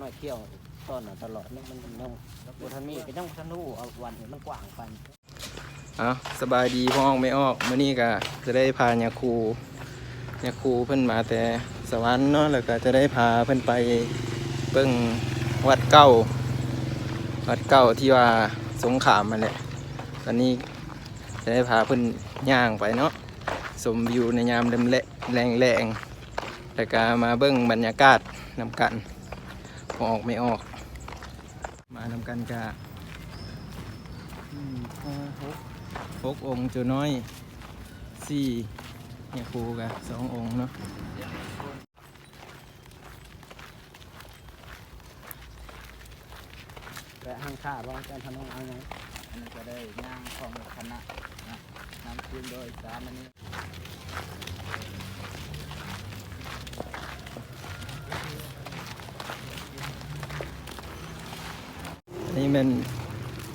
น้อยเที่ยวตอนน่ะตลอดนี่มันน้องบ่ทันมีก็ยังบ่ทันรู้เอาวันนี้มันกว้างปันเอาสบายดีพ่อห้องไม่ออกมื้อนี้ก็จะได้พายาคูยาคูเพิ่นมาแต่สวรรค์เนาะแล้วก็จะได้พาเพิ่นไปเบิ่งวัดเก่า วัดเก่าที่ว่าสงขามมาแหละตอนนี้จะได้พาเพิ่นย่างไปเนาะสมวิวในยามเดมแลแรงแรงแล้วก็มาเบิ่งบรรยากาศนำกัน อออกไม่ออก มานำกันกะอืมห้าหกหกองค์จุน้อยสี่เนี่ยครูกันสององค์เนาะและห้างค่าบ่อาจารย์พนองเอาไงอันนั้นก็ได้ย่างของคณะนะนำคืนโดยสารอันนี้ อันนี่เป็น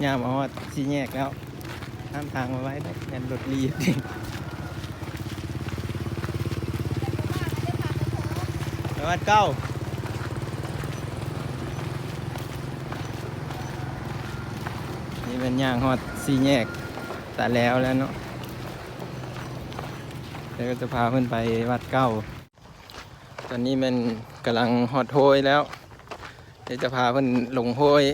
ยามอาฮอดสีแยกแล้วห้ามทางมาไว้ได้ยันรถรีบไปวัดเก้านี่เป็นยางฮอดสีแยกแตาแล้วแล้วเนาะแล้วก็จะพาเพื่อนไปวัดเก้า ตอนนี้มันกำลังฮอดโฮยแล้ว เดี๋ยวจะพาเพื่อนลงโฮย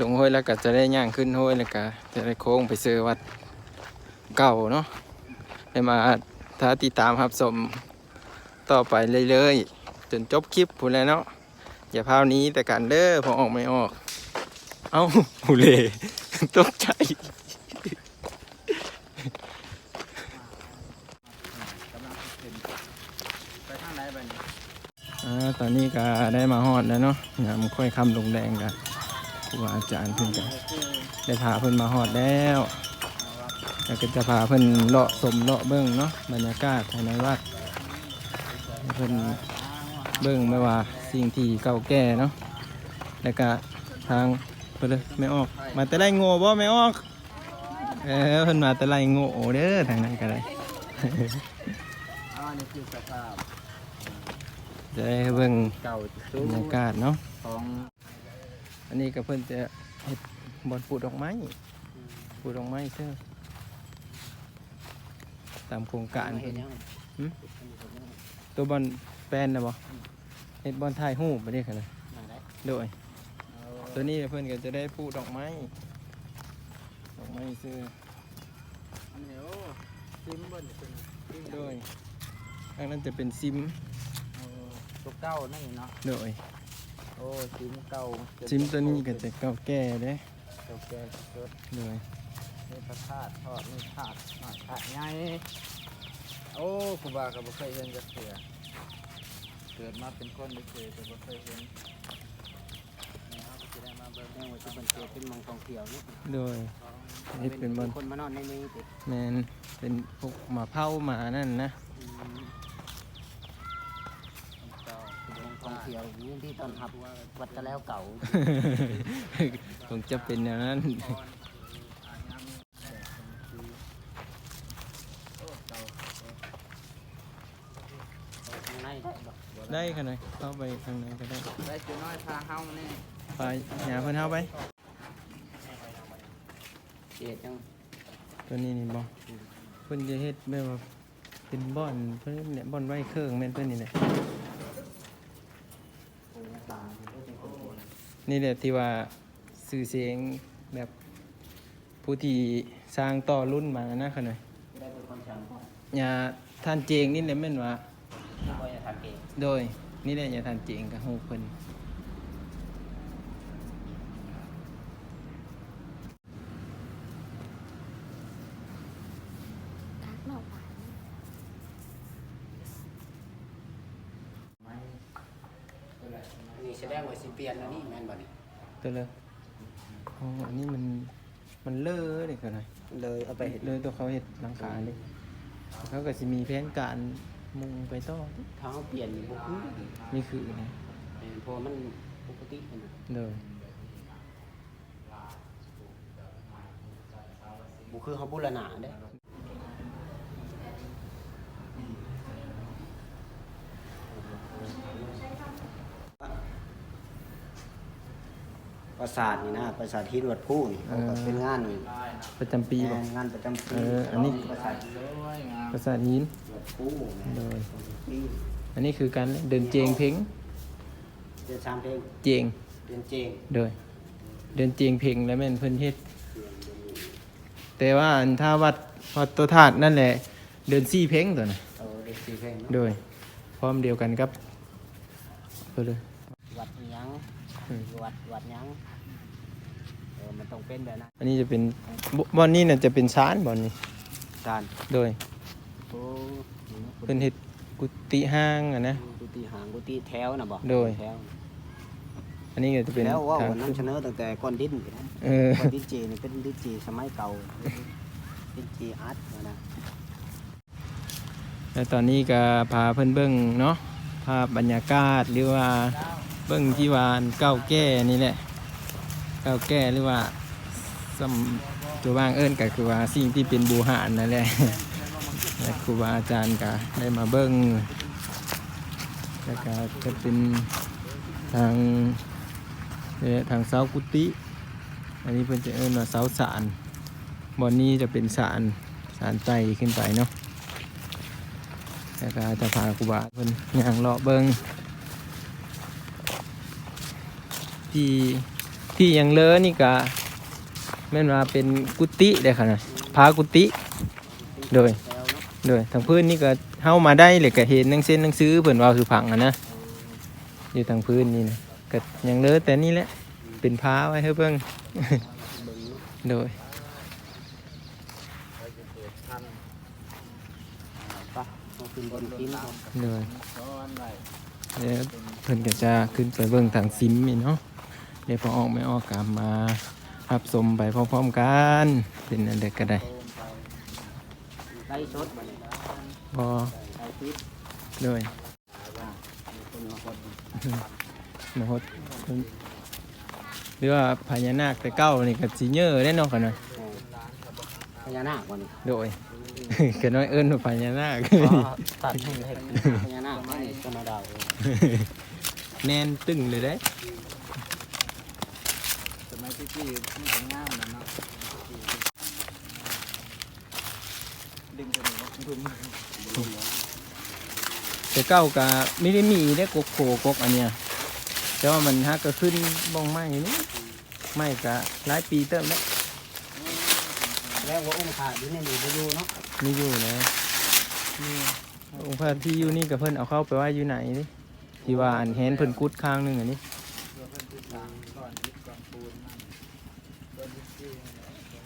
ลงโฮยแล้วก็จะได้ย่างขึ้นโฮยแล้วก็จะได้โค้งไปซื้อวัดเก่าเนาะได้มาถ้าติดตามครับสมต่อไปเรื่อยๆจนจบคลิปพูดแล้วเนาะอย่าพาวนี้แต่กันเด้อพอออกไม่ออก เอ้าหูเลตกใจกำลังขึ้นไปทางไหนบ้างอ่าตอนนี้ก็ได้มาฮอดแล้วเนาะยามค่อยคำลงแดงกัน ครูบาอาจารย์เพิ่นกันได้พาเพิ่นมาฮอดแล้วแล้วก็จะพาเพิ่นเลาะสมเลาะเบิ้งเนาะบรรยากาศภายในวัดให้เพิ่นเบิ้งไม่ว่าสิ่งที่เก่าแก่เนาะแล้วก็ทางไปเลยไม่ออก มาแต่ไรโง่บ่ไม่ออกเออเพิ่นมาแต่ไรโง่เด้อทางนั้นก็ได้อ๋อนี่คือสภาพจะได้เบิ้งเก่าบรรยากาศเนาะข องอันนี้ก็เพิ่นจะเฮ็ดบอนปลูกดอกไม้ปลูกดอกไม้เท่อตามโครงการเห็เพิ่นนยังตัวบอลแปลนนะบ่เฮ็ดบอลถ่ายรูปไปเด้ค่ะนะมาได้โดยตัวนี้เพิ่นก็จะได้ปลูกดอกไม้ดอกไม้ซื้ออันนี้โอ้ซิมเบิ้ลเป็นซิมโดยอันนั้นจะเป็นซิมโอ้ตัวเก่านั่นนี่เนาะโดยโอ้ซิมเก่าซิมตัวนี้ก็จะเก่าแก่เด้เก่าแก่สุดโดยนี่พระธาตุทอดนี่ธาตุหน่อยธาตุใหญ่โอ้ครูบาก็บ่เคยเห็นจักเทื่อเกิดมาเป็นคนไม่เคยแต่บ่เคยเห็นนี่เฮาก็สิได้มาเบิ่งแม่ว่าสิเป็นเกิดเป็นเมองท่องเที่ยวนี่โดย เฮ็ดเป็นบอลคนมานอนในนี้ติแมนเป็นพวกหมาเผาหมานั่นนะ อืม เก่า เป็นเมืองท่องเที่ยวนี่ที่ต้อนรับวัดตะแล้วเก่า คงจะเป็นอย่างนั้นข้างในได้บ่ได้ขนาดเข้าไปข้างในก็ได้ได้จุน้อยพาเฮานี่ไปหาเพื่อนเข้าไปเฮ็ดจังตัวนี้นี่บอเพื่อนจะเฮ็ดแบบว่าเป็นบ่อนเพื่อนเนี่ยบ่อนไว้เครื่องแม่นเพื่อนนี่แหละ นี่แหละที่ว่าสื่อเสียงแบบผู้ที่สร้างต่อรุ่นมานะขนาดได้เป็นคนช่างบ่อย่าท่านเจงนี่แหละแม่นว่าบ่อย่าทำเก่งโดยนี่แหละอย่าท่านเจงกับฮู้เพิ่น ทักหนอกหวาน นี่แสดงว่าสิเปลี่ยนแล้วนี่แม่นบ่นี่ตัวเลยอ๋ออันนี้มัน มันเลอะนี่ขนาดเลยเอาไปเฮ็ดเลยตัวเขาเห็ดหลังคาเลยเขาก็จะมีแผนการมุงไปต่อถ้าเฮาเปลี่ยนบ่คือนี่คือนะแม่นเพราะมันปกติมันน่ะเลยบ่คือเฮาบูรณะเด้ ปราสาทนี่นะปราสาทฮิตวัดผู้นี่เขาก็เป็นงานนี่ประจำปีบ่งานประจำปีเอออันนี้ ปราสาทสวยงามภาษาหิน วัดผู้นะโดยปีอันนี้คือการเดินเจงเพ่งเดือนสามเพลงเจงเดือนเจงโดย เดินเจงเพ่งแล้วแม่นเพิ่นเฮ็ด แต่ว่าอันถ้าวัดวัดตัวธาตุนั่นแหละ เดินซี่เพ่งตัวน่ะ เอาเดือนสี่เพลงเนาะโดยพร้อมเดียวกันครับเพิ่นเลยวัดหยังอืม วัดวัดหยังเออมันต้องเป็นแบบนั้นอันนี้จะเป็นบบ่อนนี้น่ะจะเป็นชานบ่อนนี้จานโดยโอ้นี่นะเพิ่นเฮ็ดกุฏิห้างอะนะ กุฏิหางกุฏิแถวนะบอกโดย แถวอันนี้ก็จะเป็นแล้วว่าทางวันนั้นขึ้นเสนอตั้งแต่ก้อนดินอยู่นะเออก้อนดินเจนี่เป็นดินเจสมัยเก่าดินเจอาร์ตนะ แล้วตอนนี้ก็พาเพิ่นเบิ่งเนาะภาพบรรยากาศหรือว่า เบิ่งที่วานเก้าแก่นี่แหละ เก้าแก่หรือว่าสำตัวบางเอิ้นก็คือว่าสิ่งที่เป็นบูหานนั่นแหละและครูบาอาจารย์ก็ได้มาเบิ่งแล้วก็จะเป็นทางทางเสากุฏิอันนี้เพิ่นจะเอิ้นว่าเสาสารบอนนี้จะเป็นสารสารไตขึ้นไปเนาะแล้วก็จะพาครูบาเพิ่นย่างเลาะเบิง ที่ที่ยังเลอนี่ก็แม่นว่าเป็นกุฏิได้ค่ะนะพากุฏิโดยโดยทางพื้นนี่ก็เข้ามาได้เลยก็เห็นหนังเส้นหนังซื้อเพิ่นเว่าสุพังอะนะอยู่ทางพื้นนี่นะก็ยังเลอแต่นี่แหละเป็นพาไว้ให้เบิ่งโดยเอาขึ้นบนพิมพ์ก่อนโดยเดี๋ยวเพิ่นก็จะขึ้นไปเบิ่งทางซิมนี่เนาะ เดี๋ยวพอออกไม่ออกกามารับชมไปพร้อมๆกัน เป็นอันเด็กก็ได้โอมไปไล่ชดมาเลยพอไล่พิษโดยมีคนมาคนมโหดหรือว่าพญานาคแต่เก้านี่ก็สิเยอะได้เนาะกันหน่อยเออพญานาควันนี้โดยก็น้อยเอิ้นว่าพญานาคตัดให้เห็ดพญานาคไม่ธรรมดาเลยแน่นตึงเลยได้สมัย ที่พี่มันก็งามนะเนาะดึงตัวนี้ว่าดุมแต่เก้าก็ไม่ได้มีได้กกโขกกอันเนี้ยแต่ว่ามันฮักก็ขึ้นบ้องไม้นี่ไม้ก็หลายปีเติมแล้วแล้วว่าองค์พระอยู่ในนี้ไปดูเนาะมีอยู่นะองค์พระที่อยู่นี่กับเพิ่นเอาเข้าไปไว่าอยู่ไหนนี่ที่ว่าอันเห็นเพิ่นกุดข้างหนึงอันนี้เพื่อเพิ่นติดตามก่อนยึดก่อนปูนนั่นเพิ่นยึดที่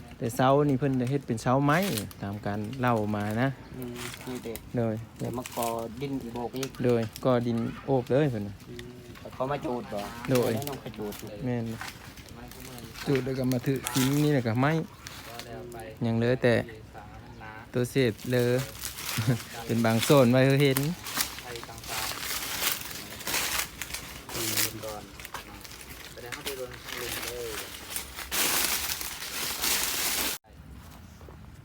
นั่น แหละแต่เสานี่เพิ่นจะเฮ็ดเป็นเสาไม้ตามการเล่ามานะอืมนี่เด็กโดยเดี๋ยวมาก่อดินโบกอีกโดยก็ดินโอบเลยเพิ่นน่ะ อืมแต่เขามาจูดก่อนโดยแล้วน้องไปจูดแม่นไม้คู่มือจุดแล้วก็มาถือซิมนี่แหละก็ไม้ก็แล้วไปยังเหลือแต่ที่สามันหนาตัวเศษเลอ เป็นบางโซนไว้ให้เห็น ไทยต่างๆอืมก่อนแสดงเขาไปโดนลุมเลย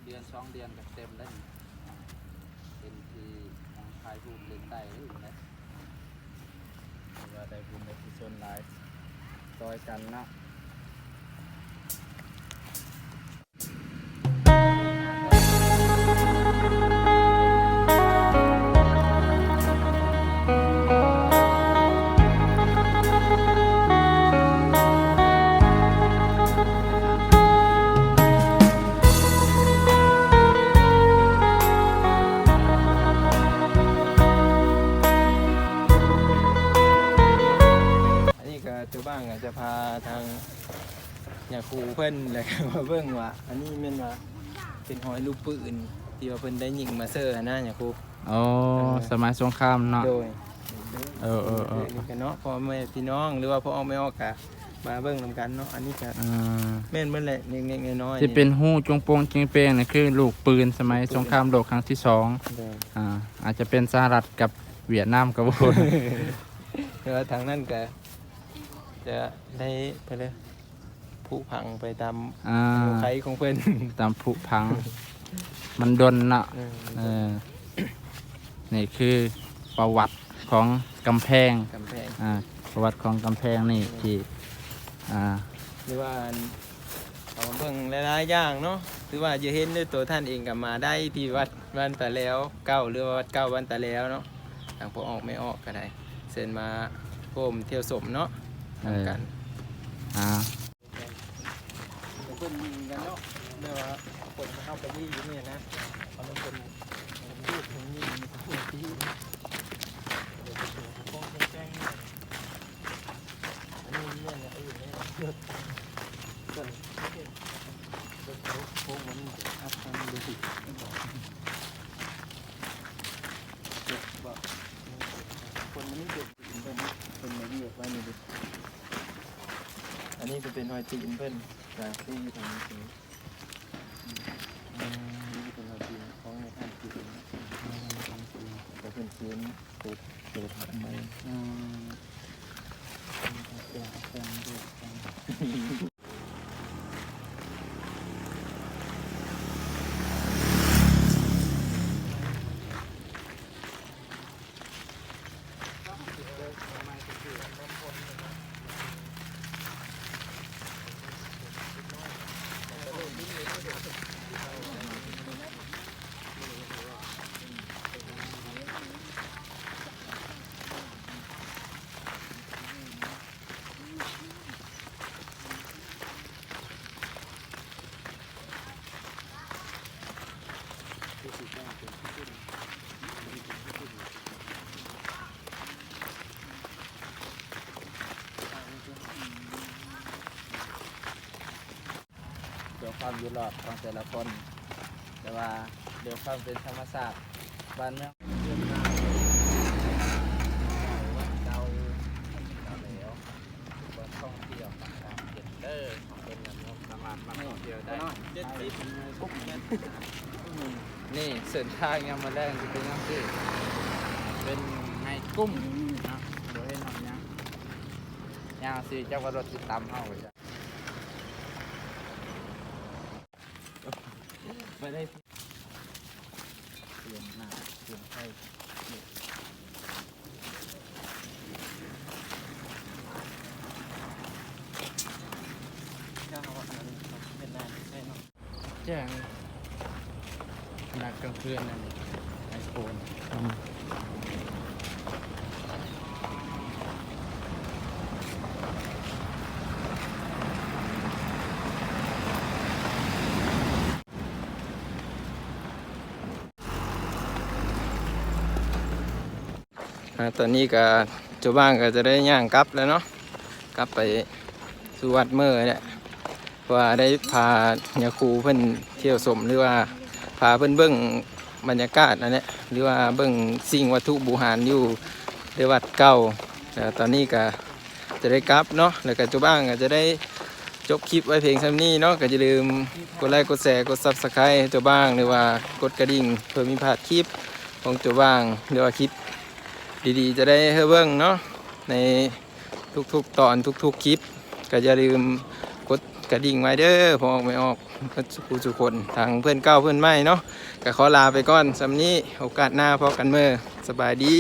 เดือน สองเดือนกับเต็มแล้วนี่เป็นที่ทางชายภูมิเล่นได้หรือไม่ว่าได้บุญในที่ชนหลายซอยกันเนาะ พิ่นแหละมาเบิ่งว่า อันนี้แม่นว่าเป็นหอยลูกปืนที่ว่าเพิ่นได้ยิงมาเซอร์นะอยากครูอ๋อสมัยสงครามเนาะ โดยเออเออเออ นี่กันเนาะพ่อแม่พี่น้องหรือว่าพ่อออกไม่ออกกะมาเบิ่งนำกันเนาะอันนี้ก็อ่าแม่นเบิ่นแหละเล็กๆน้อยๆที่เป็นหู้จงโปงจิงเปงเนี่ยคือลูกปืนสมัยสงครามโลกครั้งที่สองโดย อ่าอาจจะเป็นสหรัฐกับเวียดนามกับโบ แล้วทางนั้นก็จะได้ไปเลย ผู้พังไปตามอ่าไขของเพิ่นตามผุพัง มันดนเนาะเออเออนี่คือประวัติของกำแพงกำแพงอ่าประวัติของกำแพงนี่ที่อ่าหรือว่าเอามาเบิ่งหลายๆอย่างเนาะหรือว่าจะเห็นด้วยตัวท่านเองกับมาได้ที่วัดบ้านตาแล้วเก้าหรือว่าวัดเก้าบ้านตาแล้วเนาะทางพอออกไม่ออกก็ได้เชิญมาโฮมเที่ยวสมเนาะทำกัน อ่า เพิ่นยิงกันเนาะเรียกว่าคนเข้าไปยี่อยู่นี่นะตอนนั้นเป็นพูดถึงนี่มันพูดที่เดี๋ยวจะถึงป้องแจ้งเนี่ยอันนี้เนี่ยเนี่ยไอ้เนี่ยเลือดเกินเลือดเขาโค้งมันอัพทำดูสิบอกเด็กบอกคนมันนี่เด็กเป็นเป็นเป็นไม่ดีไว้นี่ดิอันนี้จะเป็นหอยจีนเพิ่อน จากที่ทำคือนี่เป็นเราจีนของในท่านจีนแต่เป็นจีนติดติดทำไมอืมเป็นคงด้วยเดี๋ ความอยู่รอดของแต่ละคน แต่ว่าเดี๋ยวความเป็นธรรมศาสตร์บ้านเมืองเรื่องราววัดเก่าเก่าแล้ววัดท่องเที่ยวต่างๆเจ็ดเด้อของเป็นอย่างนี้สามารถมาท่องเที่ยวได้เจ็ดสิบปุ๊บเนี่ยนี่เส้นทางยังมาแรงจะเป็นยังที่เป็นไงกุ้มนะโดยให้หน่อยยังยางสิเจ้าว่ารถติดตามเฮาไปจ้ะ ไปได้เปลี่ยนหน้าเปลี่ยนให้ก็เอาอันนั้นเป็นหน้าใช่เนาะแจ้งนักกลางคืนนั่นไอโฟน ตอนนี้ก็เจ้าบ้านก็จะได้ย่างกลับแล้วเนาะกลับไปสู่วัดเมื่อเนี่ยว่าได้พาญาครูเพิ่นเที่ยวสมหรือว่าพาเพิ่นเบิ่งบรรยากาศนั่นแหละหรือว่าเบิ่งสิ่งวัตถุบูหารอยู่ในวัดเก่าแล้วตอนนี้ก็จะได้กลับเนาะแล้วก็เจ้าบ้านก็จะได้จบคลิปไว้เพียงเท่นี้เนาะก็อย่าลืมกดไลค์กดแชร์กดซับสไครต์เจ้าบ้างหรือว่ากดกระดิ่งเพื่อมีพลาดคลิปของเจ้าบ้างหรือว่าคลิป ดีๆ จะได้เฮ้เบิ่งเนาะในทุกๆตอนทุกๆคลิป ก็อย่าลืมกดกระดิ่งไว้เด้อพอออกไม่ออกก็สุขสุคนทางเพื่อนเก้าเพื่อนไม่เนาะก็ขอลาไปก่อนสำนี้โอกาสหน้าพอกันเมื่อสบายดี